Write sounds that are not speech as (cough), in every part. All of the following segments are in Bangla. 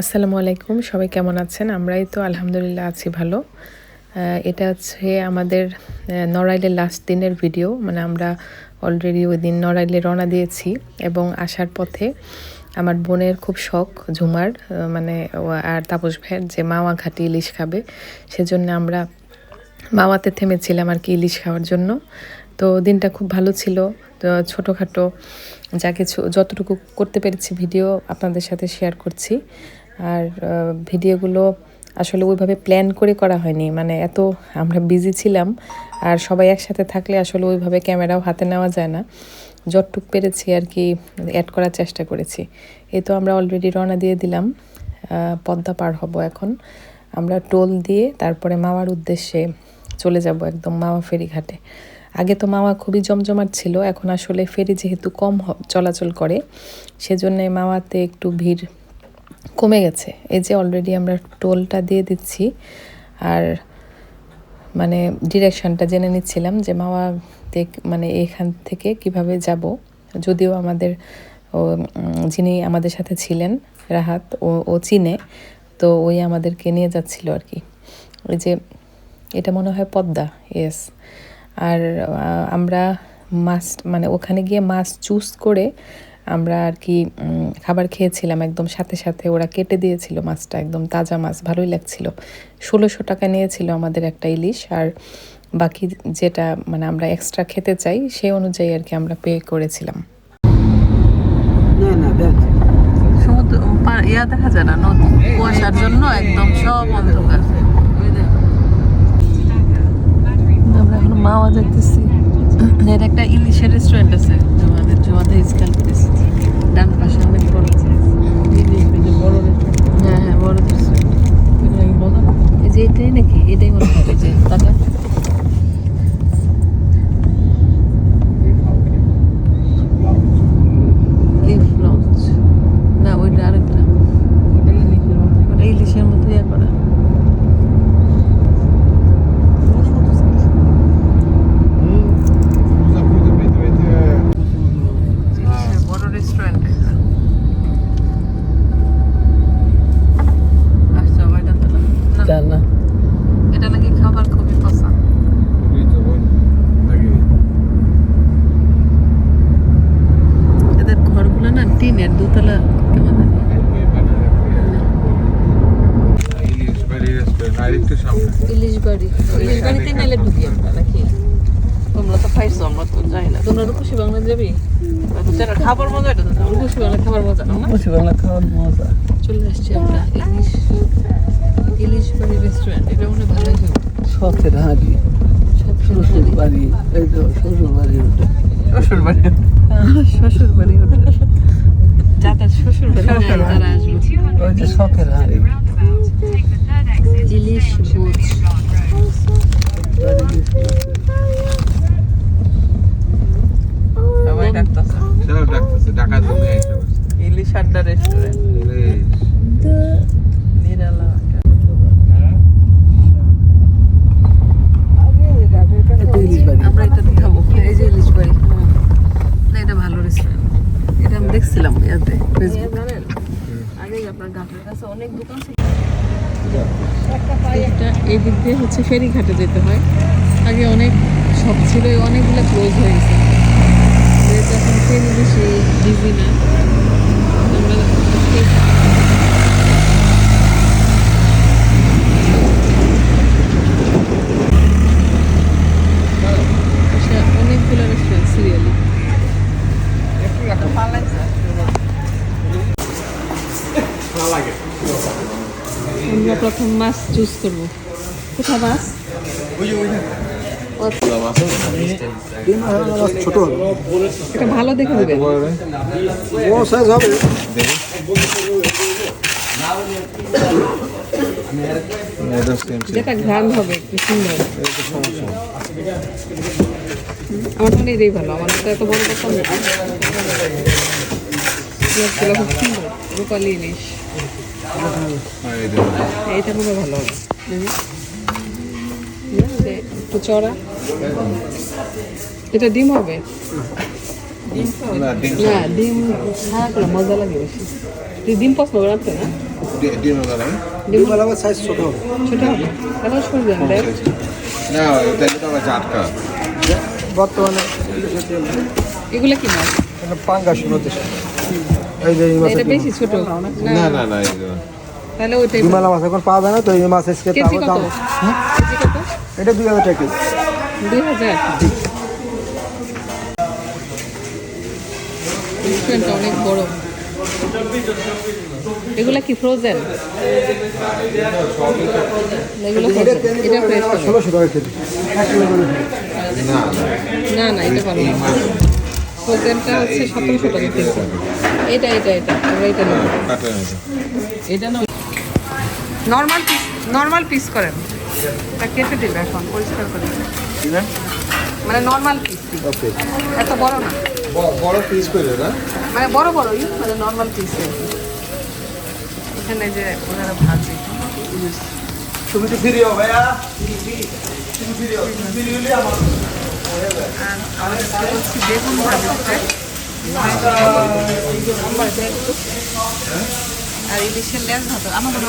আসসালামু আলাইকুম, সবাই কেমন আছেন? আমরাই তো আলহামদুলিল্লাহ আছি ভালো। এটা হচ্ছে আমাদের নড়াইলের লাস্ট দিনের ভিডিও মানে আমরা অলরেডি ওই দিন নড়াইলে রওনা দিয়েছি এবং আসার পথে আমার বোনের খুব শখ, ঝুমার মানে আর তাপস ভাইয়ের যে মাওয়া ঘাটি ইলিশ খাবে, সেজন্য আমরা মাওয়াতে থেমেছিলাম আর কি ইলিশ খাওয়ার জন্য। তো দিনটা খুব ভালো ছিল। ছোটোখাটো যা কিছু, যতটুকু করতে পেরেছি ভিডিও আপনাদের সাথে শেয়ার করছি। আর ভিডিওগুলো আসলে ওইভাবে প্ল্যান করে করা হয়নি। মানে এত আমরা বিজি ছিলাম আর সবাই একসাথে থাকলে আসলে ওইভাবে ক্যামেরাও হাতে নেওয়া যায় না। যতটুক পেরেছি আর কি অ্যাড করার চেষ্টা করেছি। এই তো আমরা অলরেডি রওনা দিয়ে দিলাম। পদ্মা পার হব এখন। আমরা টোল দিয়ে তারপরে মাওয়ার উদ্দেশ্যে চলে যাব একদম মাওয়া ফেরি ঘাটে আগে তো মাওয়া খুবই জমজমাট ছিল, এখন আসলে ফেরি যেহেতু কম চলাচল করে, সেজন্য মাওয়াতে একটু ভিড় কমে গেছে। এই যে অলরেডি আমরা টোলটা দিয়ে দিচ্ছি। আর মানে ডিরেকশনটা জেনে নিচ্ছিলাম যে মাওয়া মানে এখান থেকে কীভাবে যাব। যদিও আমাদের যিনি আমাদের সাথে ছিলেন, রাহাত, ও ও চিনে, তো ওই আমাদেরকে নিয়ে যাচ্ছিল আর কি। ওই যে এটা মনে হয় পদ্মা ইয়েস আর আমরা মাছ মানে ওখানে গিয়ে মাছ চুজ করে আমরা আর কি খাবার খেয়েছিলাম একদম সাথে সাথে। ওরা কেটে দিয়েছিল মাছটা একদম তাজা মাছ ভালোই লাগছিল। ষোলোশো টাকা নিয়েছিল আমাদের একটা ইলিশ আর বাকি যেটা মানে আমরা এক্সট্রা খেতে চাই সে অনুযায়ী আর কি আমরা পে করেছিলাম। না না সমুদ্র ইয়া দেখা যায় না নদী কুয়াশার জন্য একদম সব অন্ধকার। আমরা এখন মাওয়া দেখতেছি এর একটা ইলিশের রেস্টুরেন্ট আছে জমাদের জমাদের ইসকাল প্লেস ডান পাশে অনেক বড় হ্যাঁ হ্যাঁ বড় এই যে এটাই নাকি? এটাই মনে হয় যে টাকা না ওইটা আরেকটা। ইলিশের মতো ইয়ে করা ইলিশের বড় রেস্টুরেন্ট আসছে আবার এটা তো না। না, জান না এটা নাকি খাবার খুবই পছন্দ এদের ঘরগুলো না টিনের দোতলা কেমন জানি আরেকটু সামনে ইলিশ বাড়িতে নাইলে ঢুকি আমরা নাকি? তোমরা তো খাইছো আমরা তো যাই না। তোমরা রূপসী বাংলা যাবি? যারা খাবার মজা এটা তো রূপসী বাংলা খাবার মজা না? বসে বাংলা খাওয়ার মজা। চলে আসছি আমরা ইলিশ ইলিশ বাড়ি রেস্টুরেন্ট এটা মনে হয় ভালোই হবে। শখের হাঁড়ি। শ্বশুর বাড়ি এই তো শ্বশুর বাড়ি ওটা শ্বশুর বাড়ি শ্বশুর বাড়ি হোটেল যাদের শ্বশুর বাড়ি তারা আসবে। ওই যে শখের হাঁড়ি। ইলিশ বুচ সবাই ডাকতেছে। সব ডাকতেছে ডাকার জন্য আইসা ইলিশ আড্ডা রেস্টুরেন্ট নিরালা আমরা এটা খাব এই যে ইলিশ বাড়ি। না এটা ভালো রেস্টুরেন্ট এটা আমি দেখছিলাম ইয়াতে ফেসবুক আগে আপনার ঘাটের কাছে অনেক দোকান ছিল এটা এই দিক দিয়ে হচ্ছে ফেরিঘাটে যেতে হয়। আগে অনেক সব ছিল অনেকগুলো ক্লোজ হয়ে গেছে। যেহেতু এখন ফেরি বেশি বিজি না। অনেকগুলো রেস্টুরেন্ট সিরিয়ালি আমরা প্রথম মাছ চুজ করব। কোথায় মাছ? ছোট। এটা ভালো দেখে হবে যেটা ঘ্রাণ হবে একটু সুন্দর আমার মনে এটাই ভালো আমার তো এত বড় কথা না খুব এইটা মনে ভালো হবে একটু চড়া। এটা ডিম হবে? না ডিম না ডিম ছাড়া করে মজা লাগে বেশি। তুই ডিম পছন্দ করে রাখতে না? ডিমে বানাবে ডিম আমার সাইজ ছোট হবে। ছোট হবে? কেন শুনবেন না তাহলে তো আবার জাটকা। বর্তমানে এগুলো কি মাছ? পাঙ্গাস নদী এই যে এটা বেশি ছোট। না না না তাহলে ওইটাই বিমালা মাছ এখন পাওয়া যায় না তো এই মাছ আজকে তাও দাম? কেজি কত এটা দুই হাজার টাকা দুই হাজার? রেস্টুরেন্টটা অনেক বড়। এগুলা কি ফ্রোজেন এগুলো এটা ফ্রেশ ষোলোশো টাকা কেজি। এক কিলো করে। দিই। না না এটা পারব না। ফ্রোজেনটা হচ্ছে সতেরোশো টাকা কেজি এটা এটা এটা আমরা এটা নেব। এটা। এটা নর্মাল পিস নর্মাল পিস করেন। কেটে দিবে এখন পরিষ্কার করে মানে নর্মাল পিস ওকে এত বড় না। বড় পিস করে না? মানে বড় বড়ই মানে নর্মাল পিস এখানে যে ওনারা ভাজি। তুমি তো ফ্রি হো ভাইয়া আর বেগুন ইলিশের লেজ ভাত আমার মনে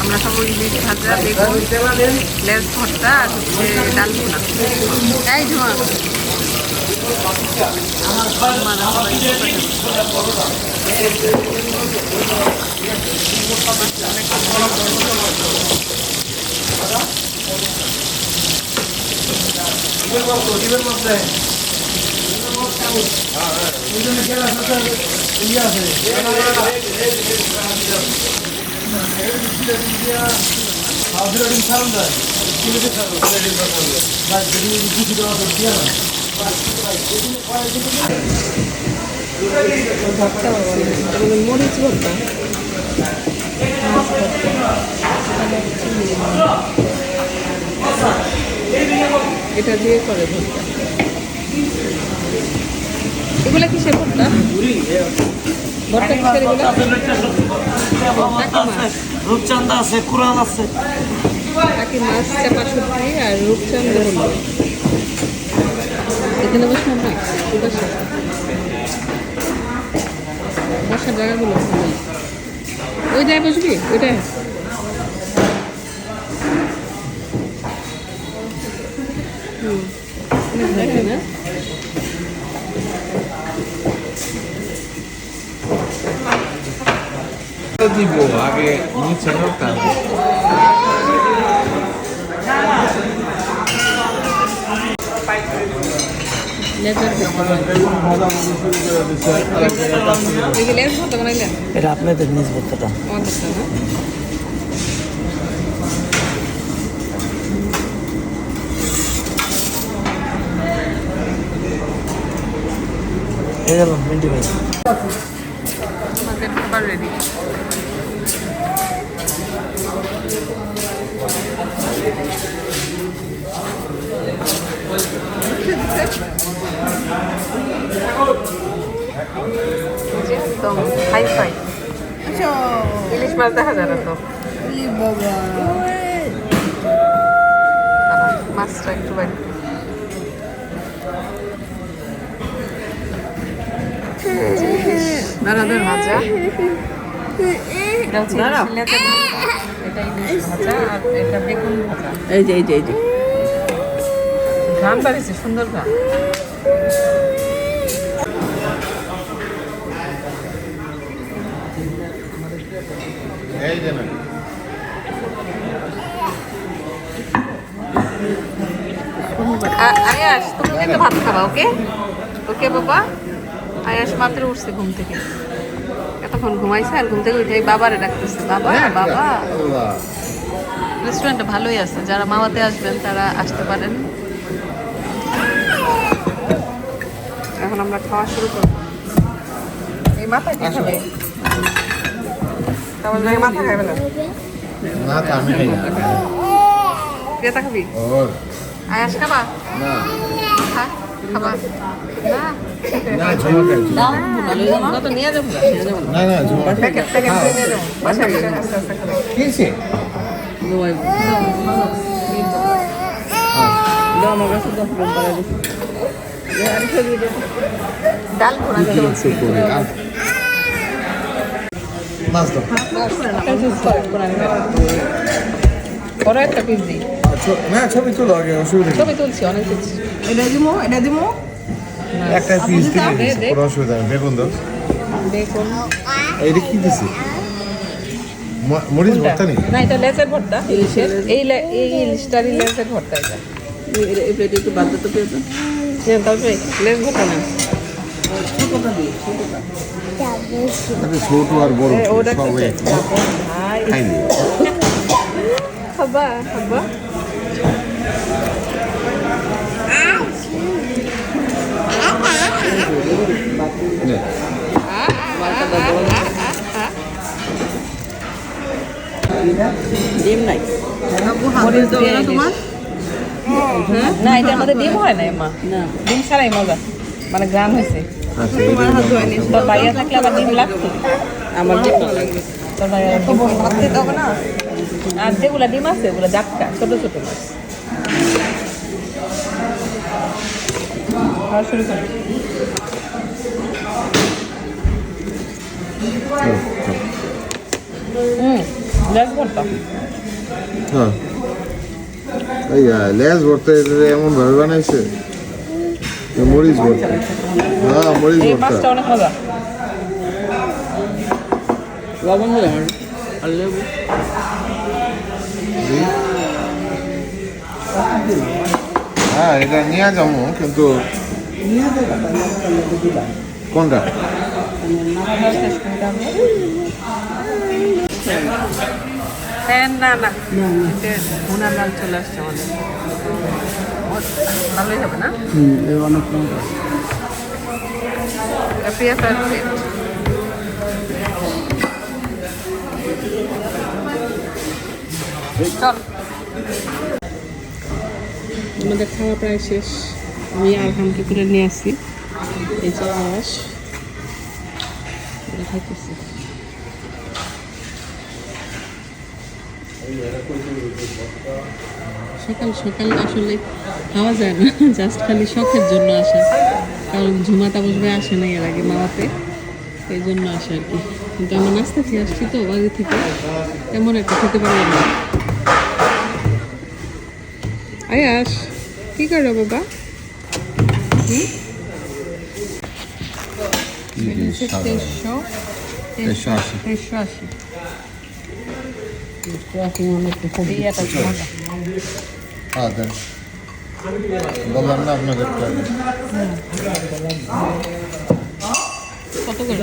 আমরা সব ইলিশ ভাজা, বেগুন লেজ ভর্তা আর হচ্ছে ডাল ভুনা এই ঝুমা ভর্তা এগুলো মরিচ ভর্তা এটা দিয়ে করে ভর্তা এগুলা কিসের ভর্তা ভর্তা কিসের এগুলো? রূপচান্দা আছে কুরান আছে টাকি মাছ চাপা শুটকি আর রূপচাঁদ হলো এখানে বসে আমরা বসে বসার জায়গাগুলো ওইটায় বসবি? ওইটায় হুম অনেক না? দিব আগে নিচে নামতাম লেজার দেখি লেজ মতো বানাইলেন এটা আপনাদের নিজ ভর্তাটা আমাদেরটা না এই গেল মিন্টি ভাই একদম হাই ফাই ইলিশ মাছ দেখা যায় না তো? মাছটা একটু বাইরে দাঁড়াদের ভাজা। এই যে এই যে এই যে। ঘাম বাড়িছে সুন্দর ঘাম এই যে আয়াস তুমি কিন্তু ভাত খাবা ওকে? ওকে বাবা? আয়াস মাত্র উঠছে ঘুম থেকে। এতক্ষণ ঘুমাইছে আর ঘুম থেকে উঠে বাবারে ডাকতেছে। বাবা বাবা। আল্লাহ রেস্টুরেন্টটা ভালোই আছে। যারা মামাতে আসবেন তারা আসতে পারেন। এখন আমরা খাওয়া শুরু করব। এই মাথায় কি খাবে? তারপর মাথা খাবে না? না তো আমি খাই না। ক্রেতা খাবি? আয়াস খাবা? না। খাবা। না? না? ডাল ঘোরা মাছ দাও। বড় একটা পিস দিই। না ছবি তোলো আগে অসুবিধা ছবি তুলছি অনেক তুলছি একটা পিস দিলে দে, দে। কোনো অসুবিধা নেই বেগুন দাও। বেগুন। এইটা কি দিছে? মরিচ ভর্তা নেই না এটা লেজের ভর্তা ইলিশের। এই লে- এই ইলিশটারই লেজের ভর্তা এটা। এই প্লেটে একটু বাদ দিতে পেয়েছ তারপরে লেজ ভর্তা না ছোট আর বড় এ, ওটা সব কি এক। খাইনি খাবা খাবা নে। মরিচ দিয়ে তোমার? না এটার মধ্যে ডিম হয় না মা না। ডিম ছাড়াই মজা। মানে গ্রাম হয়েছে। আচ্ছা, এইটা দাও। তোর বাইরে থাকলে আবার ডিম লাগতো। আমার ডিম লাগে তোর বাইরে আর যেগুলা ডিম আছে ওগুলো জাটকা ছোট ছোট মাছ। খাওয়া শুরু করি। হুম, হুম। হুম লেজ ভর্তা। হ্যাঁ। লেজ ভর্তা এমন ভাবে বানাইছে? মরিচ ভর্তা হ্যাঁ মরিচ ভর্তা অনেক মজা। লবণ হলে আর লেবু। হ্যাঁ এটা নিয়ে যাব কিন্তু কোনটা? হ্যাঁ না না। ভুনা ডাল চলে আসছে আমাদের। ভালোই হবে না? চল। আমাদের খাওয়া প্রায় শেষ। আমি আর হামকে করে নিয়ে আসি। এই যে আয়াস এটা খাইতেছি সকাল সকাল আসলে খাওয়া যায় না (laughs) জাস্ট খালি শখের জন্য আসা। কারণ ঝুমাতা বসবে আসে না এর আগে মামাতে এই জন্য আসে আর কি। কিন্তু আমরা নাস্তা খেয়ে আসছি তো বাড়ি থেকে। তেমন একটা খেতে পারলাম না। আয়াস কি করো বাবা? তেইশশো তেইশশো আশি। তেইশশো আশি এই একটা মজা হ্যাঁ দেন বললাম না আপনাদের কত করে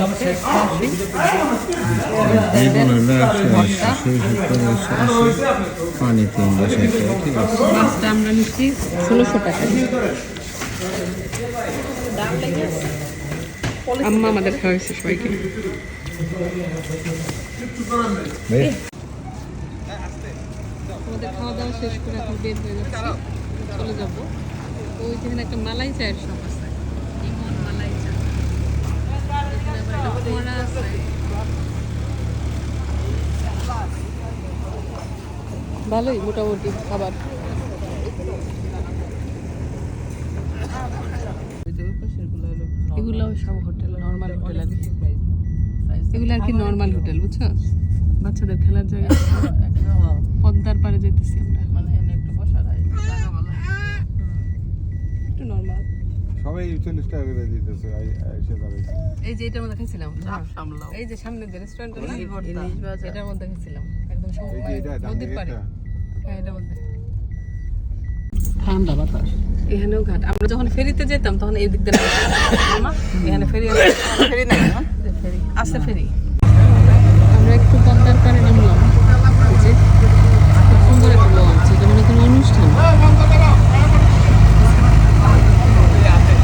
পানি তিন দশ ঠিক আছে মাছটা আমরা নিচ্ছি ষোলোশো টাকা আম্মা আমাদের খাওয়াইছে সবাইকে আমাদের খাওয়া দাওয়া শেষ করে এখন বের হয়ে যাচ্ছি। চলে। যাব। ওই যেখানে একটা মালাই চায়ের শপ আছে। ইমন মালাই চা। আছে। ভালোই মোটামুটি খাবার। এগুলো সব হোটেল নর্মাল হোটেল এগুলো আর কি নর্মাল হোটেল বুঝছ? বাচ্চাদের খেলার জায়গা (laughs) পদ্মার পাড়ে যেতেছি আমরা। একটু নর্মাল সবাই চল্লিশ টাকা করে দিতেছে আই- আইসা যাবে এই যে এটার মধ্যে খেয়েছিলাম সামলাও। এই যে সামনে যে রেস্টুরেন্ট ইলিশ ভর্তা। এটার মধ্যে খেয়েছিলাম একদম নদীর পাড়ে। হ্যাঁ এটার মধ্যে। ঠান্ডা বাতাস। এখানেও ঘাট। আমরা যখন ফেরিতে যেতাম তখন এই দিক দিয়ে। (laughs) এখানে ফেরি ফেরি না? ফেরি। আছে ফেরি আমরা একটু পদ্মার পাড়ে নামলাম এই যে খুব সুন্দর একটা লঞ্চ এটা মনে হয় কোনো অনুষ্ঠান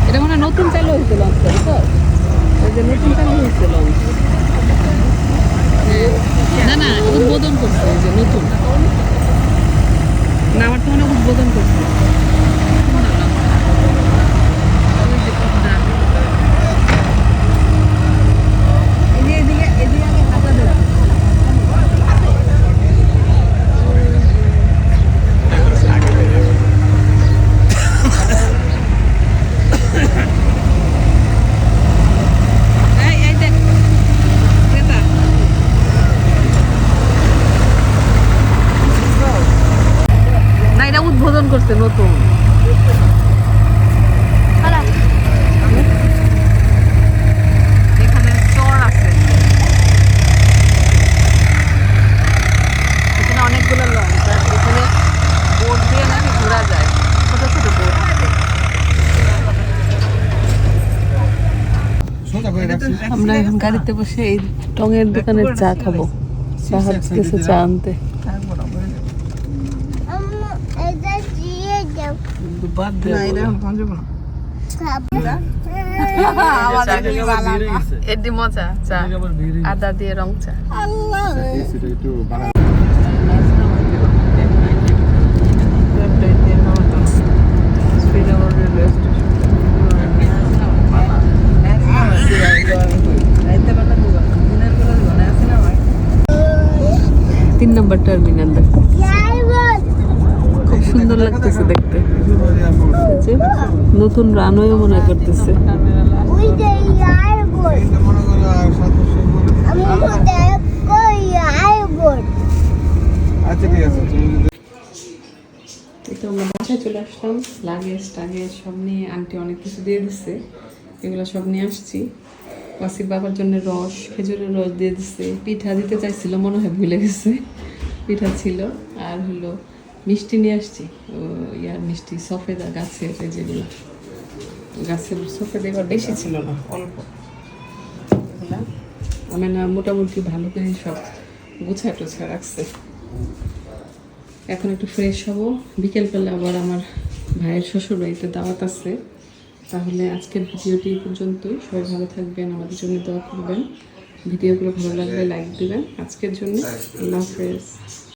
এটা মনে হয় নতুন চালু হয়েছে লঞ্চটা বুঝছ এই যে নতুন চালু হয়েছে লঞ্চ না না উদ্বোধন করছে এই যে নতুন না আমার তো মনে হয় উদ্বোধন করছে এই এই দেখ ক্রেতা না এটা উদ্বোধন করছে নতুন এখানে চর আছে এখানে অনেকগুলো লঞ্চ আর এখানে বোট দিয়ে নাকি ঘোরা যায় ছোট ছোট বোট সোজা করে রাখছি আমরা এখন গাড়িতে বসে এই টঙের দোকানে চা খাব। চা হাঁটতেছে চা আনতে। মজা চা। আদা দিয়ে রং চা। নম্বর টার্মিনাল খুব সুন্দর লাগতেছে দেখতে। নতুন রানওয়ে মনে করতেছে। আচ্ছা তো আমরা বাসায় চলে আসলাম। লাগেজ টাগেজ সব নিয়ে আন্টি অনেক কিছু দিয়ে দিচ্ছে। এগুলো সব নিয়ে আসছি। বাবার জন্য রস খেজুরের রস দিয়ে দিচ্ছে। পিঠা দিতে চাইছিল মনে হয় ভুলে গেছে। পিঠা ছিল, আর হলো মিষ্টি নিয়ে আসছি। ইয়ার মিষ্টি সফেদা গাছের যেগুলো। গাছের সফেদা এবার বেশি ছিল না, অল্প। আমি না, মোটামুটি ভালো করে সব গুছায় টুছা রাখছে। এখন একটু ফ্রেশ হব। বিকেলবেলা আবার আমার ভাইয়ের শ্বশুর বাড়িতে দাওয়াত আছে। তাহলে আজকের ভিডিওটি পর্যন্তই। সবাই ভালো থাকবেন, আমাদের জন্য দোয়া করবেন। ভিডিওগুলো ভালো লাগলে লাইক দেবেন। আজকের জন্য আল্লাহ হাফেজ।